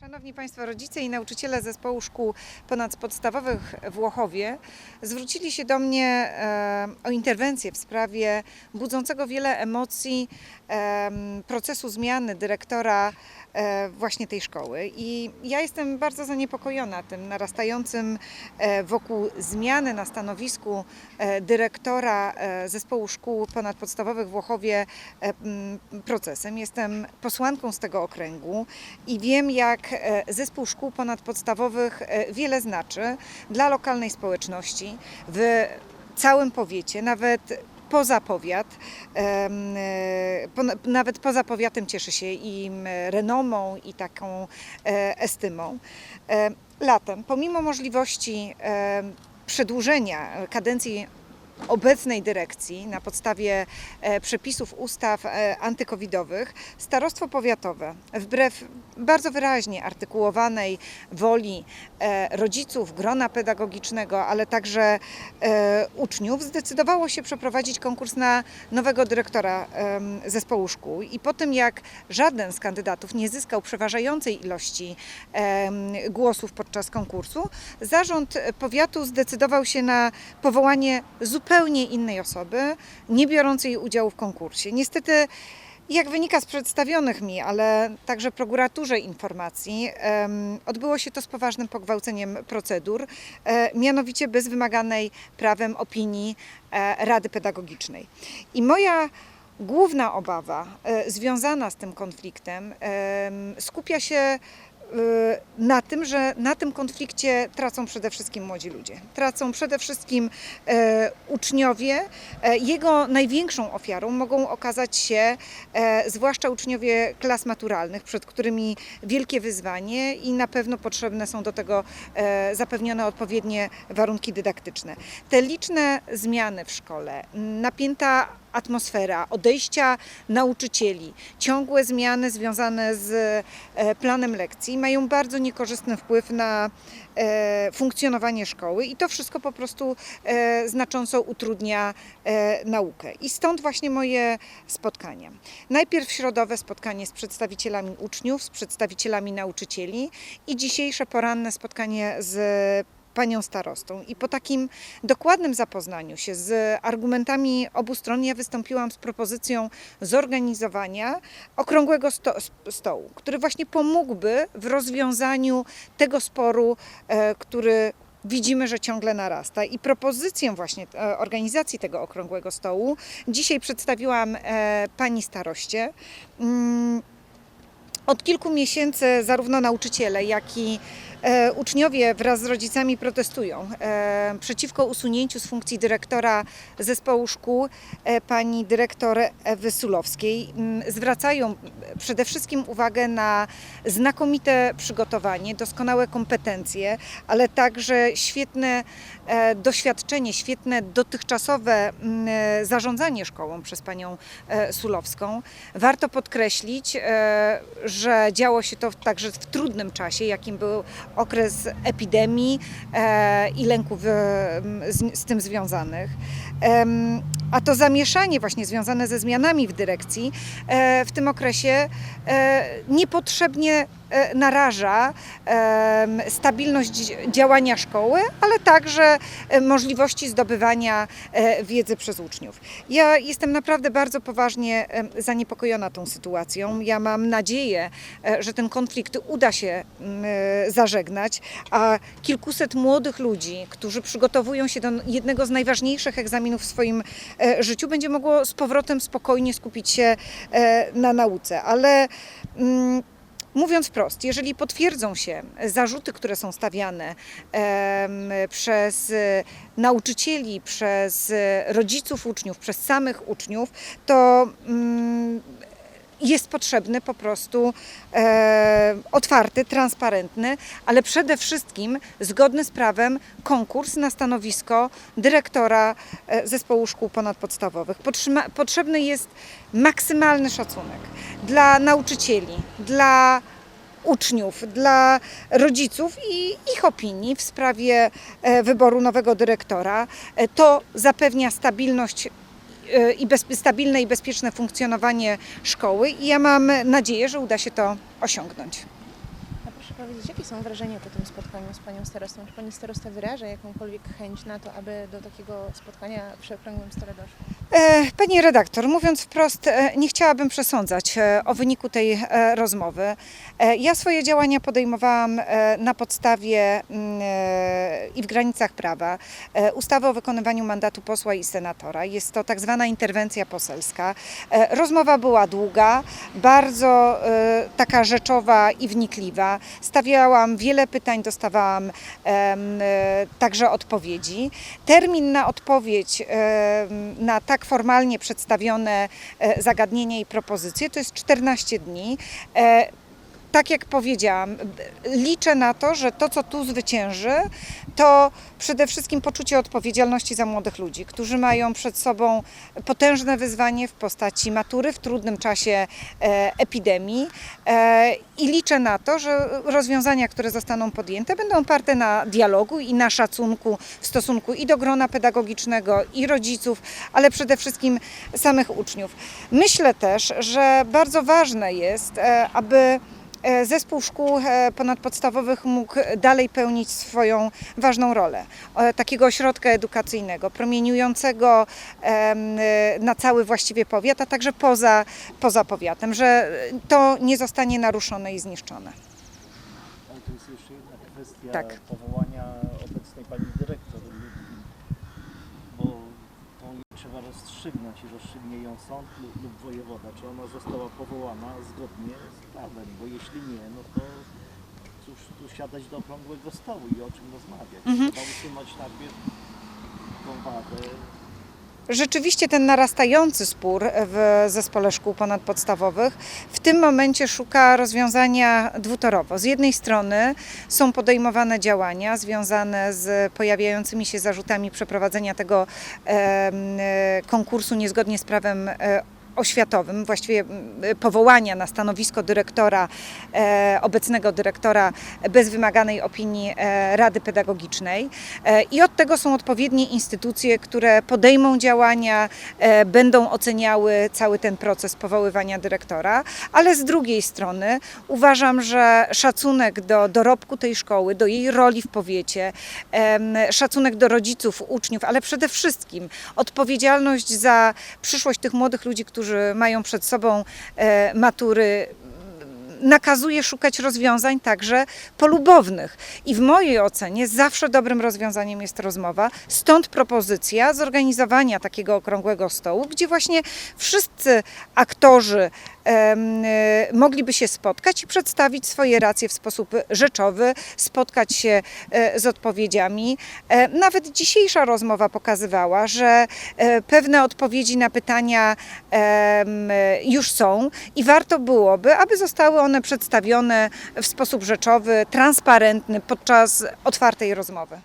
Szanowni Państwo, rodzice i nauczyciele zespołu szkół ponadpodstawowych w Łochowie zwrócili się do mnie e, o interwencję w sprawie budzącego wiele emocji em, procesu zmiany dyrektora e, właśnie tej szkoły. I ja jestem bardzo zaniepokojona tym narastającym e, wokół zmiany na stanowisku e, dyrektora e, zespołu szkół ponadpodstawowych w Łochowie e, procesem. Jestem posłanką z tego okręgu i wiem, jak e, zespół szkół ponadpodstawowych e, wiele znaczy dla lokalnej społeczności w całym powiecie, nawet poza powiat, e, nawet poza powiatem cieszy się im renomą i taką e, estymą. E, Latem, pomimo możliwości przedłużenia kadencji obecnej dyrekcji na podstawie e, przepisów ustaw e, antykowidowych starostwo powiatowe wbrew bardzo wyraźnie artykułowanej woli e, rodziców, grona pedagogicznego, ale także uczniów zdecydowało się przeprowadzić konkurs na nowego dyrektora zespołu szkół. I po tym jak żaden z kandydatów nie zyskał przeważającej ilości głosów podczas konkursu, zarząd powiatu zdecydował się na powołanie zupełnie innej osoby, nie biorącej udziału w konkursie. Niestety, jak wynika z przedstawionych mi, ale także prokuraturze informacji, odbyło się to z poważnym pogwałceniem procedur, e, mianowicie bez wymaganej prawem opinii e, Rady Pedagogicznej. I moja główna obawa e, związana z tym konfliktem em, skupia się na tym, że na tym konflikcie tracą przede wszystkim młodzi ludzie. Tracą przede wszystkim e, uczniowie. E, jego największą ofiarą mogą okazać się e, zwłaszcza uczniowie klas maturalnych, przed którymi wielkie wyzwanie i na pewno potrzebne są do tego zapewnione odpowiednie warunki dydaktyczne. Te liczne zmiany w szkole, napięta atmosfera, odejścia nauczycieli, ciągłe zmiany związane z e, planem lekcji mają bardzo niekorzystny wpływ na e, funkcjonowanie szkoły i to wszystko po prostu e, znacząco utrudnia naukę. I stąd właśnie moje spotkania. Najpierw środowe spotkanie z przedstawicielami uczniów, z przedstawicielami nauczycieli i dzisiejsze poranne spotkanie z panią starostą. I po takim dokładnym zapoznaniu się z argumentami obu stron, ja wystąpiłam z propozycją zorganizowania okrągłego sto, stołu, który właśnie pomógłby w rozwiązaniu tego sporu, e, który widzimy, że ciągle narasta. I propozycję właśnie e, organizacji tego okrągłego stołu dzisiaj przedstawiłam e, pani staroście. Mm, Od kilku miesięcy zarówno nauczyciele, jak i uczniowie wraz z rodzicami protestują e, przeciwko usunięciu z funkcji dyrektora zespołu szkół e, pani dyrektor Ewy Sulowskiej. Mm, Zwracają przede wszystkim uwagę na znakomite przygotowanie, doskonałe kompetencje, ale także świetne e, doświadczenie, świetne dotychczasowe mm, e, zarządzanie szkołą przez panią e, Sulowską. Warto podkreślić, e, że działo się to także w trudnym czasie, jakim był okres epidemii e, i lęków e, z, tym związanych. A to zamieszanie właśnie związane ze zmianami w dyrekcji e, w tym okresie niepotrzebnie naraża em, stabilność dzi- działania szkoły, ale także e, możliwości zdobywania e, wiedzy przez uczniów. Ja jestem naprawdę bardzo poważnie zaniepokojona tą sytuacją. Ja mam nadzieję, e, że ten konflikt uda się e, zażegnać, a kilkuset młodych ludzi, którzy przygotowują się do jednego z najważniejszych egzaminów w swoim e, życiu, będzie mogło z powrotem spokojnie skupić się e, na nauce. Ale mm, Mówiąc wprost, jeżeli potwierdzą się zarzuty, które są stawiane przez nauczycieli, przez rodziców uczniów, przez samych uczniów, to mm, jest potrzebny po prostu e, otwarty, transparentny, ale przede wszystkim zgodny z prawem konkurs na stanowisko dyrektora e, zespołu szkół ponadpodstawowych. Potrzyma, potrzebny jest maksymalny szacunek dla nauczycieli, dla uczniów, dla rodziców i ich opinii w sprawie e, wyboru nowego dyrektora. E, To zapewnia stabilność i bez, stabilne i bezpieczne funkcjonowanie szkoły i ja mam nadzieję, że uda się to osiągnąć. Proszę powiedzieć, jakie są wrażenia po tym spotkaniu z panią starostą? Czy pani starosta wyraża jakąkolwiek chęć na to, aby do takiego spotkania przy okrągłym stole doszło? E, Pani redaktor, mówiąc wprost, e, nie chciałabym przesądzać e, o wyniku tej rozmowy. Ja swoje działania podejmowałam na podstawie mm, i w granicach prawa ustawy o wykonywaniu mandatu posła i senatora. Jest to tak zwana interwencja poselska. Rozmowa była długa, bardzo taka rzeczowa i wnikliwa. Stawiałam wiele pytań, dostawałam e, także odpowiedzi. Termin na odpowiedź na tak formalnie przedstawione e, zagadnienia i propozycje to jest 14 dni. Tak jak powiedziałam, liczę na to, że to, co tu zwycięży, to przede wszystkim poczucie odpowiedzialności za młodych ludzi, którzy mają przed sobą potężne wyzwanie w postaci matury w trudnym czasie e, epidemii. E, I liczę na to, że rozwiązania, które zostaną podjęte, będą oparte na dialogu i na szacunku w stosunku i do grona pedagogicznego, i rodziców, ale przede wszystkim samych uczniów. Myślę też, że bardzo ważne jest, e, aby Zespół szkół e, ponadpodstawowych mógł dalej pełnić swoją ważną rolę e, takiego ośrodka edukacyjnego, promieniującego e, na cały właściwie powiat, a także poza, poza powiatem, że to nie zostanie naruszone i zniszczone. Ale to jest jeszcze jedna kwestia Tak. powołania obecnej pani dyrektor trzeba rozstrzygnąć i rozstrzygnie ją sąd lub, wojewoda, czy ona została powołana zgodnie z prawem, bo jeśli nie, no to cóż tu siadać do okrągłego stołu i o czym rozmawiać. Mhm. Trzeba usunąć najpierw tą wadę, Rzeczywiście ten narastający spór w zespole szkół ponadpodstawowych w tym momencie szuka rozwiązania dwutorowo. Z jednej strony są podejmowane działania związane z pojawiającymi się zarzutami przeprowadzenia tego e, konkursu niezgodnie z prawem e, oświatowym, właściwie m, powołania na stanowisko dyrektora, e, obecnego dyrektora bez wymaganej opinii e, Rady Pedagogicznej. E, I od tego są odpowiednie instytucje, które podejmą działania, będą oceniały cały ten proces powoływania dyrektora, ale z drugiej strony uważam, że szacunek do dorobku tej szkoły, do jej roli w powiecie, szacunek do rodziców, uczniów, ale przede wszystkim odpowiedzialność za przyszłość tych młodych ludzi, którzy mają przed sobą e, matury, nakazuje szukać rozwiązań także polubownych. I w mojej ocenie zawsze dobrym rozwiązaniem jest rozmowa. Stąd propozycja zorganizowania takiego okrągłego stołu, gdzie właśnie wszyscy aktorzy e, mogliby się spotkać i przedstawić swoje racje w sposób rzeczowy, spotkać się e, z odpowiedziami. E, Nawet dzisiejsza rozmowa pokazywała, że pewne odpowiedzi na pytania już są i warto byłoby, aby zostały one przedstawione w sposób rzeczowy, transparentny podczas otwartej rozmowy.